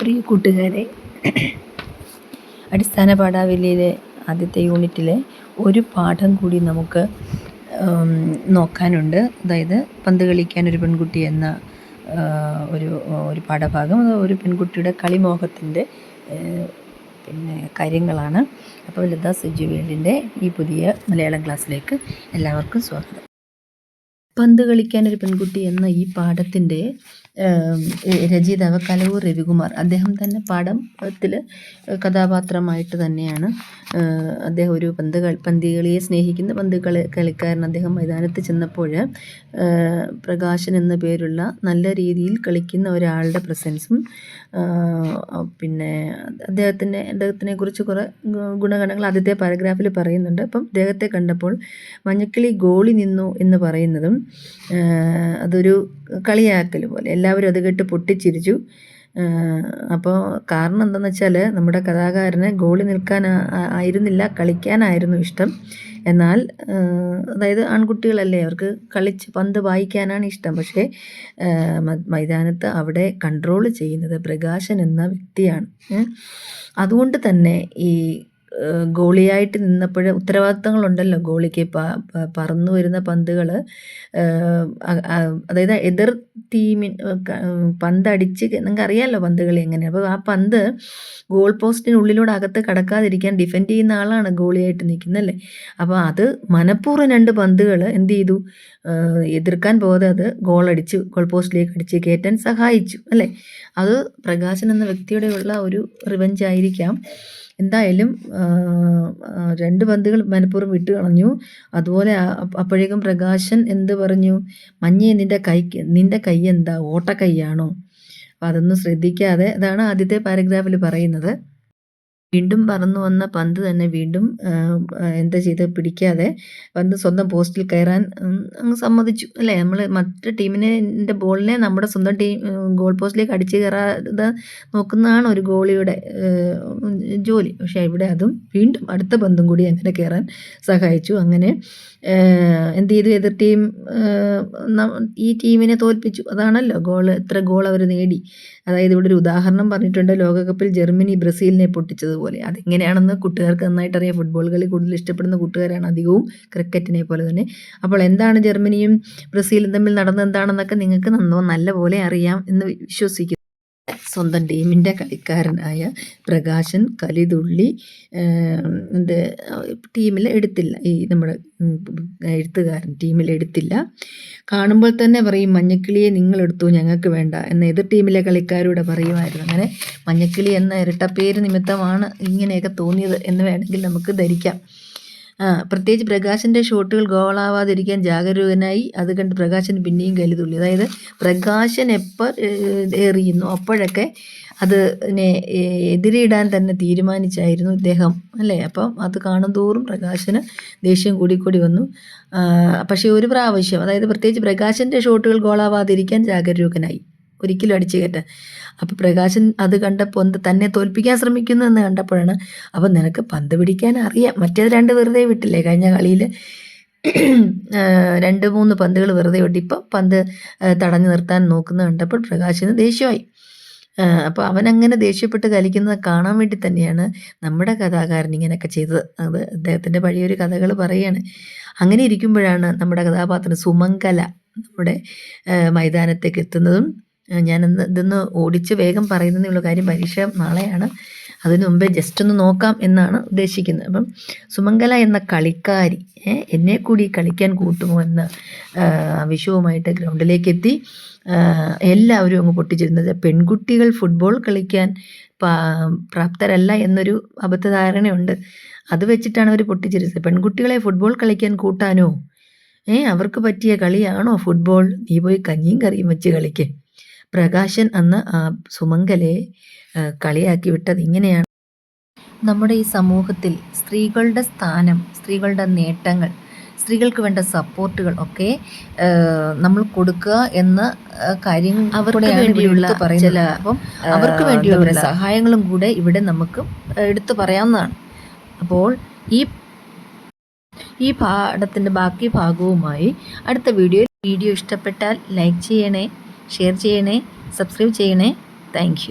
പ്രിയ കൂട്ടുകാരെ അടിസ്ഥാന പാഠാവലിയിലെ ആദ്യത്തെ യൂണിറ്റിലെ ഒരു പാഠം കൂടി നമുക്ക് നോക്കാനുണ്ട്. അതായത് പന്ത് കളിക്കാൻ ഒരു പെൺകുട്ടി എന്ന ഒരു ഒരു പാഠഭാഗം. അത് ഒരു പെൺകുട്ടിയുടെ കളിമോഹത്തിന്റെ പിന്നെ കാര്യങ്ങളാണ്. അപ്പോൾ ലതാ സജു വേൾഡിന്റെ ഈ പുതിയ മലയാളം ക്ലാസ്സിലേക്ക് എല്ലാവർക്കും സ്വാഗതം. പന്ത് കളിക്കാൻ ഒരു പെൺകുട്ടി എന്ന ഈ പാഠത്തിന്റെ രചയിതാവ് കലവൂർ രവികുമാർ. അദ്ദേഹം തന്നെ പാഠത്തിൽ കഥാപാത്രമായിട്ട് തന്നെയാണ്. അദ്ദേഹം ഒരു പന്ത് പന്തികളിയെ സ്നേഹിക്കുന്ന പന്ത് കളി കളിക്കാരൻ അദ്ദേഹം മൈതാനത്ത് ചെന്നപ്പോൾ പ്രകാശൻ എന്ന പേരുള്ള നല്ല രീതിയിൽ കളിക്കുന്ന ഒരാളുടെ പ്രസൻസും പിന്നെ അദ്ദേഹത്തിന്റെ അദ്ദേഹത്തിനെ കുറിച്ച് കുറേ ഗുണഗണങ്ങൾ ആദ്യത്തെ പാരഗ്രാഫിൽ പറയുന്നുണ്ട്. അപ്പം അദ്ദേഹത്തെ കണ്ടപ്പോൾ മഞ്ഞക്കിളി ഗോളി നിന്നു എന്ന് പറയുന്നതും അതൊരു കളിയാക്കൽ പോലെ. എല്ലാവരും അത് കേട്ട് പൊട്ടിച്ചിരിച്ചു. അപ്പോൾ കാരണം എന്താണെന്ന് വെച്ചാൽ നമ്മുടെ കഥാകാരന് ഗോളി നിൽക്കാൻ ആയിരുന്നില്ല കളിക്കാനായിരുന്നു ഇഷ്ടം. എന്നാൽ അതായത് ആൺകുട്ടികളല്ലേ അവർക്ക് കളിച്ച് പന്ത് വായിക്കാനാണ് ഇഷ്ടം. പക്ഷേ മൈതാനത്ത് അവിടെ കൺട്രോൾ ചെയ്യുന്നത് പ്രകാശൻ എന്ന വ്യക്തിയാണ്. അതുകൊണ്ട് തന്നെ ഈ ഗോളിയായിട്ട് നിന്നപ്പോൾ ഉത്തരവാദിത്തങ്ങളുണ്ടല്ലോ ഗോളിക്ക് പറന്നു വരുന്ന പന്തുകൾ അതായത് എതിർ ടീമിൻ പന്തടിച്ച് നിങ്ങൾക്ക് അറിയാമല്ലോ പന്തുകൾ എങ്ങനെയാണ് അപ്പോൾ ആ പന്ത് ഗോൾ പോസ്റ്റിനുള്ളിലൂടെ അകത്ത് കടക്കാതിരിക്കാൻ ഡിഫെൻഡ് ചെയ്യുന്ന ആളാണ് ഗോളിയായിട്ട് നിൽക്കുന്നല്ലേ അപ്പോൾ അത് മനഃപൂർവം രണ്ട് പന്തുകൾ എന്ത് ചെയ്തു? എതിർക്കാൻ പോകാതെ അത് ഗോൾ അടിച്ച് ഗോൾ പോസ്റ്റിലേക്ക് അടിച്ച് കയറ്റാൻ സഹായിച്ചു അല്ലേ? അത് പ്രകാശൻ എന്ന വ്യക്തിയുടെ ഉള്ള ഒരു റിവഞ്ച് ആയിരിക്കാം എന്തായാലും രണ്ട് പന്തുകൾ മനഃപൂർവം വിട്ട് കളഞ്ഞു. അതുപോലെ അപ്പോഴേക്കും പ്രകാശൻ എന്ത് പറഞ്ഞു? മഞ്ഞയെ നിന്റെ കൈക്ക് നിന്റെ കൈ എന്താ? ഓട്ടക്കൈയാണോ? അപ്പം അതൊന്നും ശ്രദ്ധിക്കാതെ അതാണ് ആദ്യത്തെ പാരഗ്രാഫിൽ പറയുന്നത്. വീണ്ടും പറന്നു വന്ന പന്ത് തന്നെ വീണ്ടും എന്താ ചെയ്ത് പിടിക്കാതെ പന്ത് സ്വന്തം പോസ്റ്റിൽ കയറാൻ അങ്ങ് സമ്മതിച്ചു അല്ലേ? നമ്മൾ മറ്റു ടീമിനെ ബോളിനെ നമ്മുടെ സ്വന്തം ടീം ഗോൾ പോസ്റ്റിലേക്ക് അടിച്ചു കയറാതെ നോക്കുന്നതാണ് ഒരു ഗോളിയുടെ ജോലി. പക്ഷേ ഇവിടെ അതും വീണ്ടും അടുത്ത പന്തും കൂടി അങ്ങനെ കയറാൻ സഹായിച്ചു. അങ്ങനെ എന്ത് ചെയ്തു? എതിർ ടീം ഈ ടീമിനെ തോൽപ്പിച്ചു. അതാണല്ലോ ഗോൾ എത്ര ഗോൾ അവർ നേടി. അതായത് ഇവിടെ ഒരു ഉദാഹരണം പറഞ്ഞിട്ടുണ്ട്. ലോകകപ്പിൽ ജർമ്മനി ബ്രസീലിനെ പൊട്ടിച്ചതുപോലെ അതെങ്ങനെയാണെന്ന് കൂട്ടുകാർക്ക് നന്നായിട്ട് അറിയാം ഫുട്ബോൾ കളി കൂടുതൽ ഇഷ്ടപ്പെടുന്ന കൂട്ടുകാരാണ് അധികവും ക്രിക്കറ്റിനെ പോലെ തന്നെ. അപ്പോൾ എന്താണ് ജർമ്മനിയും ബ്രസീലും തമ്മിൽ നടന്നത് എന്താണെന്നൊക്കെ നിങ്ങൾക്ക് നന്നോ നല്ല പോലെ അറിയാം എന്ന് വിശ്വസിക്കുന്നു. സ്വന്തം ടീമിന്റെ കളിക്കാരനായ പ്രകാശൻ കലിതുള്ളി എന്ത് ടീമിൽ എടുത്തില്ല. ഈ നമ്മുടെ എഴുത്തുകാരൻ ടീമിൽ എടുത്തില്ല. കാണുമ്പോൾ തന്നെ പറയും മഞ്ഞക്കിളിയെ നിങ്ങൾ എടുത്തു ഞങ്ങൾക്ക് വേണ്ട എന്ന് എതിർ ടീമിലെ കളിക്കാരോട് പറയുമായിരുന്നു. അങ്ങനെ മഞ്ഞക്കിളി എന്ന ഇരട്ടപ്പേര് നിമിത്തമാണ് ഇങ്ങനെയൊക്കെ തോന്നിയത് എന്ന് വേണമെങ്കിൽ നമുക്ക് ധരിക്കാം. പ്രത്യേകിച്ച് പ്രകാശിന്റെ ഷോട്ടുകൾ ഗോളാവാതിരിക്കാൻ ജാഗരൂകനായി അത് കണ്ട് പ്രകാശൻ പിന്നെയും കലിതുള്ളി അതായത് പ്രകാശൻ എപ്പോൾ എറിയുന്നു? അപ്പോഴൊക്കെ അതിനെ എതിരിടാൻ തന്നെ തീരുമാനിച്ചായിരുന്നു ഇദ്ദേഹം അല്ലേ? അപ്പം അത് കാണും തോറും പ്രകാശന് ദേഷ്യം കൂടിക്കൂടി വന്നു. പക്ഷേ ഒരു പ്രാവശ്യം അതായത് പ്രത്യേകിച്ച് പ്രകാശന്റെ ഷോട്ടുകൾ ഗോളാവാതിരിക്കാൻ ജാഗരൂകനായി. ഒരിക്കലും അടിച്ചു കയറ്റാൻ. അപ്പോൾ പ്രകാശൻ അത് കണ്ടപ്പോൾ തന്നെ തോൽപ്പിക്കാൻ ശ്രമിക്കുന്നു എന്ന് കണ്ടപ്പോഴാണ് അപ്പം നിനക്ക് പന്ത് പിടിക്കാൻ അറിയാം. മറ്റേത് രണ്ട് വെറുതെ വിട്ടില്ലേ കഴിഞ്ഞ കളിയിൽ? രണ്ട് മൂന്ന് പന്തുകൾ വെറുതെ വിട്ട് ഇപ്പം പന്ത് തടഞ്ഞു നിർത്താൻ നോക്കുന്നത് കണ്ടപ്പോൾ പ്രകാശിന് ദേഷ്യമായി. അപ്പോൾ അങ്ങനെ ദേഷ്യപ്പെട്ട് കലിക്കുന്നത് കാണാൻ വേണ്ടി തന്നെയാണ് നമ്മുടെ കഥാകാരൻ ഇങ്ങനെയൊക്കെ ചെയ്തത്. അത് അദ്ദേഹത്തിന്റെ പഴയൊരു കഥകൾ പറയാണ് അങ്ങനെ ഇരിക്കുമ്പോഴാണ് നമ്മുടെ കഥാപാത്രം സുമംഗല നമ്മുടെ മൈതാനത്തേക്ക് എത്തുന്നതും ഞാനിന്ന് ഇതൊന്ന് ഓടിച്ച് വേഗം പറയുന്നതേ ഉള്ളൂ. കാര്യം പരീക്ഷ നാളെയാണ്. അതിനു മുമ്പേ ജസ്റ്റ് ഒന്ന് നോക്കാം എന്നാണ് ഉദ്ദേശിക്കുന്നത്. അപ്പം സുമംഗല എന്ന കളിക്കാരി എന്നെ കൂടി കളിക്കാൻ കൂട്ടുമോ എന്ന് ആ, ആവശ്യവുമായിട്ട് ഗ്രൗണ്ടിലേക്ക് എത്തി എല്ലാവരും അങ്ങ് പൊട്ടിച്ചിരുന്നത് പെൺകുട്ടികൾ ഫുട്ബോൾ കളിക്കാൻ പ്രാപ്തരല്ല എന്നൊരു അബദ്ധധാരണയുണ്ട്. അത് വെച്ചിട്ടാണ് അവർ പൊട്ടിച്ചിരുന്നത്. പെൺകുട്ടികളെ ഫുട്ബോൾ കളിക്കാൻ കൂട്ടാനോ? ഏ അവർക്ക് പറ്റിയ കളിയാണോ ഫുട്ബോൾ നീ പോയി കഞ്ഞിയും കറിയും വെച്ച് കളിക്ക്. പ്രകാശൻ അന്ന് ആ സുമംഗലയെ കളിയാക്കി വിട്ടത് ഇങ്ങനെയാണ്. നമ്മുടെ ഈ സമൂഹത്തിൽ സ്ത്രീകളുടെ സ്ഥാനം സ്ത്രീകളുടെ നേട്ടങ്ങൾ സ്ത്രീകൾക്ക് വേണ്ട സപ്പോർട്ടുകൾ ഒക്കെ നമ്മൾ കൊടുക്കുക എന്ന കാര്യം അവർക്ക് വേണ്ടിയുള്ള ചില അപ്പം അവർക്ക് വേണ്ടിയുള്ള സഹായങ്ങളും കൂടെ ഇവിടെ നമുക്ക് എടുത്തു പറയാവുന്നതാണ്. അപ്പോൾ ഈ ഈ പാഠത്തിന്റെ ബാക്കി ഭാഗവുമായി അടുത്ത വീഡിയോ വീഡിയോ ഇഷ്ടപ്പെട്ടാൽ ലൈക്ക് ചെയ്യണേ. ഷെയർ ചെയ്യണേ സബ്സ്ക്രൈബ് ചെയ്യണേ. താങ്ക്